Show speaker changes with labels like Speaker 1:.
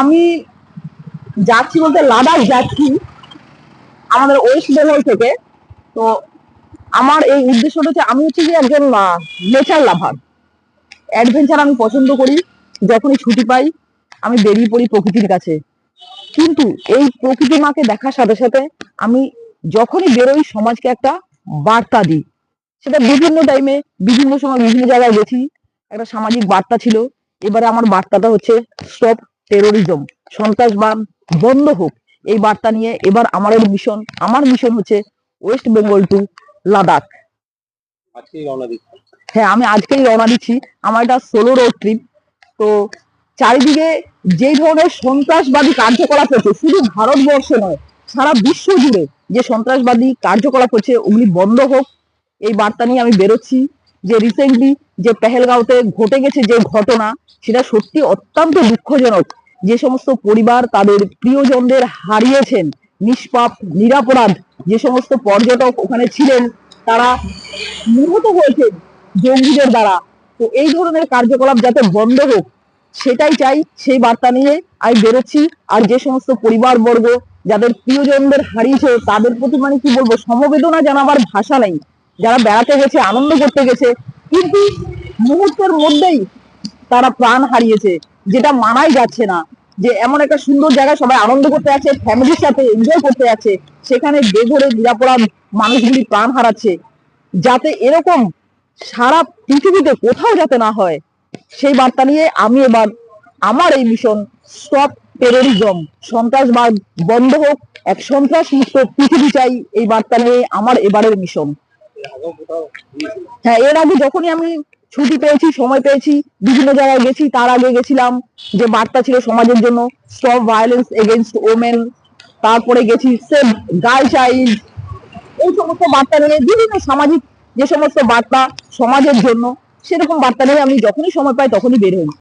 Speaker 1: আমি যাচ্ছি বলতে লাদাখ যাচ্ছি, আমাদের ওয়েস্ট বেঙ্গল থেকে। তো আমার এই উদ্দেশ্যটা হচ্ছে, আমি হচ্ছে যে একজন নেচার লাভার অ্যাডভেঞ্চার আমি পছন্দ করি, যখনই ছুটি পাই, আমি বেরিয়ে পড়ি প্রকৃতির কাছে। কিন্তু এই প্রকৃতি মাকে দেখার সাথে সাথে আমি যখনই বেরোই, সমাজকে একটা বার্তা দিই। সেটা বিভিন্ন টাইমে বিভিন্ন সময় বিভিন্ন জায়গায় গেছি। একটা সামাজিক বার্তা ছিল। এবারে আমার বার্তাটা হচ্ছে স্টপ টেরোরিজম সন্ত্রাসবাদ বন্ধ হোক। এই বার্তা নিয়ে এবার আমার মিশন আমার মিশন হচ্ছে ওয়েস্ট বেঙ্গল টু লাদাখ হ্যাঁ আমি আজকেই রওনা দিচ্ছি আমার এটা সোলো রোড ট্রিপ তো চারিদিকে যেই ধরনের সন্ত্রাসবাদী কার্যকলাপ হচ্ছে শুধু ভারতবর্ষে নয় সারা বিশ্ব জুড়ে যে সন্ত্রাসবাদী কার্যকলাপ হচ্ছে ওগুলি বন্ধ হোক। এই বার্তা নিয়ে আমি বেরোচ্ছি। যে রিসেন্টলি যে পেহেলগাঁওতে ঘটে গেছে যে ঘটনা, সেটা সত্যি অত্যন্ত দুঃখজনক। যে সমস্ত পরিবার তাদের প্রিয়জনদের হারিয়েছেন, নিষ্পাপ, নিরাপরাধ, যে সমস্ত পর্যটক ওখানে ছিলেন, তারা নিহত হয়েছেন জঙ্গিদের দ্বারা। তো এই ধরনের কার্যকলাপ যাতে বন্ধ হোক, সেটাই চাই, সেই বার্তা নিয়ে আমি বেরোচ্ছি। আর যে সমস্ত পরিবার বর্গ যাদের প্রিয়জনদের হারিয়েছে, তাদের প্রতি মানে কি বলব, সমবেদনা জানাবার ভাষা নেই। যারা বেড়াতে গেছে, আনন্দ করতে গেছে, কিন্তু মুহূর্তের মধ্যেই তারা প্রাণ হারিয়েছে, যেটা মানাই যাচ্ছে না। যে এমন একটা সুন্দর জায়গায় সবাই আনন্দ করতে আছে ফ্যামিলির সাথে এনজয় করতে আছে সেখানে বেঘরে নিরাপরাধ মানুষগুলি প্রাণ হারাচ্ছে। যাতে এরকম সারা পৃথিবীতে কোথাও যাতে না হয়, সেই বার্তা নিয়ে আমি এবার আমার এই মিশন স্টপ টেরোরিজম সন্ত্রাসবাদ বন্ধ হোক, এক সন্ত্রাস মুক্ত পৃথিবী চাই, এই বার্তা নিয়ে আমার এবারের মিশন হ্যাঁ এর আগে যখনই আমি ছুটি পেয়েছি, সময় পেয়েছি, বিভিন্ন জায়গায় গেছি, তার আগে গেছিলাম যে বার্তা ছিল সমাজের জন্য স্টপ ভায়োলেন্স এগেনস্ট ওমেন তারপরে গেছি সেভ গার্ল চাইল্ড এই সমস্ত বার্তা নিয়ে বিভিন্ন সামাজিক যে সমস্ত বার্তা সমাজের জন্য, সেরকম বার্তা নিয়ে আমি যখনই সময় পাই তখনই বের হই।